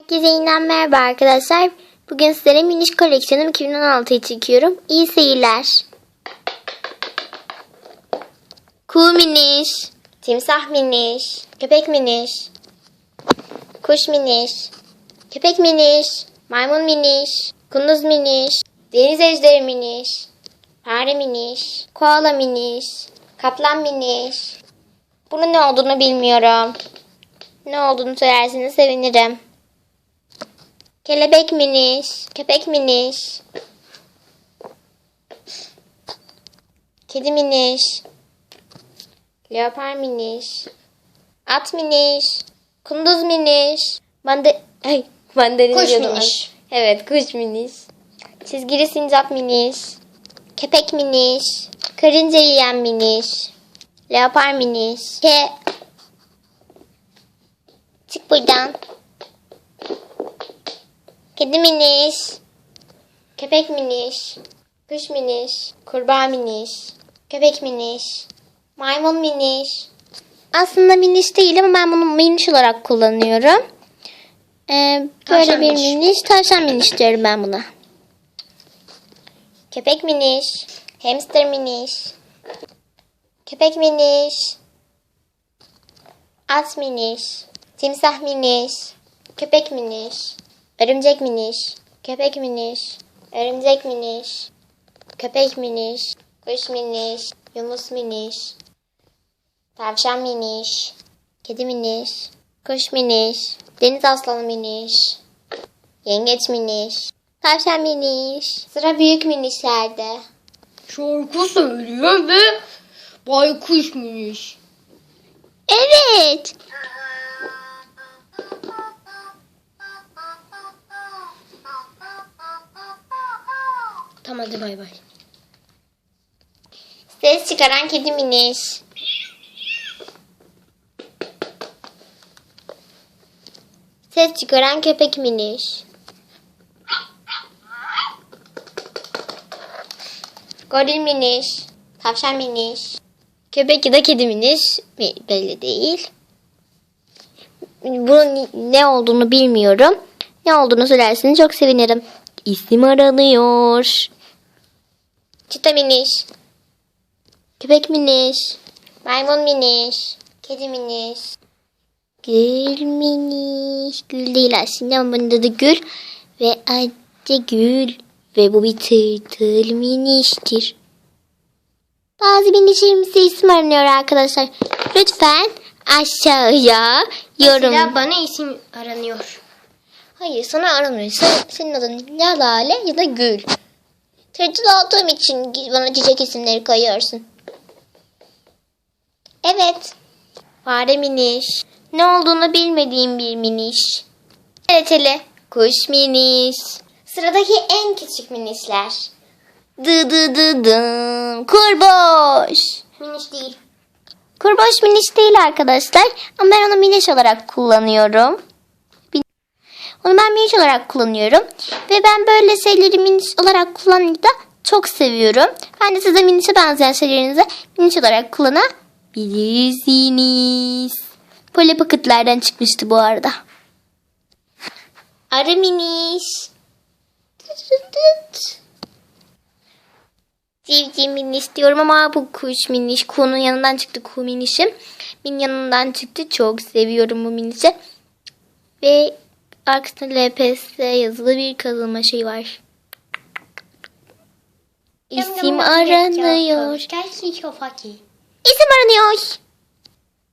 Herkese yeniden merhaba arkadaşlar. Bugün sizlere miniş koleksiyonum 2016'yı çekiyorum. İyi seyirler. Kuğu miniş, timsah miniş, köpek miniş, kuş miniş, köpek miniş, maymun miniş, kunduz miniş, deniz ejderi miniş, fare miniş, koala miniş, kaplan miniş. Bunun ne olduğunu bilmiyorum. Ne olduğunu söylerseniz sevinirim. Kelebek miniş, köpek miniş, kedi miniş, leopar miniş, at miniş, kunduz miniş, manda ay mandalina Kuş diyordum miniş. Evet, kuş miniş. Çizgili sincap miniş, köpek miniş, karınca yiyen miniş, leopar miniş, ke Çık buradan. Kedi miniş. Köpek miniş. Kuş miniş. Kurbağa miniş. Köpek miniş. Maymun miniş. Aslında miniş değil ama ben bunu miniş olarak kullanıyorum. Ee, böyle Tavşan bir miniş. miniş. Tavşan miniş diyorum ben buna. Köpek miniş. Hamster miniş. Köpek miniş. At miniş. Timsah miniş. Köpek miniş. Örümcek miniş. Köpek miniş. Örümcek miniş. Köpek miniş. Kuş miniş. Yunus miniş. Tavşan miniş. Kedi miniş. Kuş miniş. Deniz aslanı miniş. Yengeç miniş. Tavşan miniş. Sıra büyük minişlerde. Şarkı söylüyor ve baykuş muymuş? Evet. Hadi bay bay. Ses çıkaran kedi miniş. Ses çıkaran köpek miniş. Goril miniş. Tavşan miniş. Köpek ya da kedi miniş. Be- Belli değil. Bunun ne olduğunu bilmiyorum. Ne olduğunu söylerseniz çok sevinirim. İsim aranıyor. Çita miniş. Köpek miniş. Maymun miniş. Kedi miniş. Gül miniş. Gül değil aslında ama bunun adı Gül. Ve adı Gül. Ve bu bir tırtıl miniştir. Bazı minişlerimizde isim aranıyor arkadaşlar. Lütfen aşağıya yorum. Mesela bana isim aranıyor. Hayır sana aramıyor. Sen, senin adın ya Lale ya da Gül. Tırtıl olduğum için bana çiçek isimleri koyuyorsun. Evet. Fare miniş. Ne olduğunu bilmediğim bir miniş. Ereteli. Kuş miniş. Sıradaki en küçük minişler. Dı dı dı dı. Kurboş. Miniş değil. Kurboş miniş değil arkadaşlar. Ama ben onu miniş olarak kullanıyorum. Onu ben miniş olarak kullanıyorum. Ve ben böyle şeyleri miniş olarak kullanmayı da çok seviyorum. Ben de size minişe benzeyen şeylerinizi miniş olarak kullanabilirsiniz. Böyle paketlerden çıkmıştı bu arada. Arı miniş. Civciv miniş diyorum ama bu kuş miniş. Kuğunun yanından çıktı kuğu minişim. Min yanından çıktı. Çok seviyorum bu minişi. Ve arkasında LPS yazılı bir kazılma şey var. İsim aranıyor. İsim aranıyor.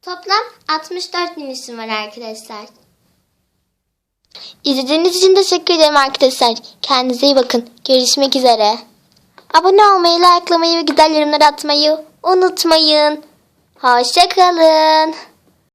Toplam 64 bin isim var arkadaşlar. İzlediğiniz için teşekkür ederim arkadaşlar. Kendinize iyi bakın. Görüşmek üzere. Abone olmayı, likelamayı ve güzel yorumlar atmayı unutmayın. Hoşçakalın.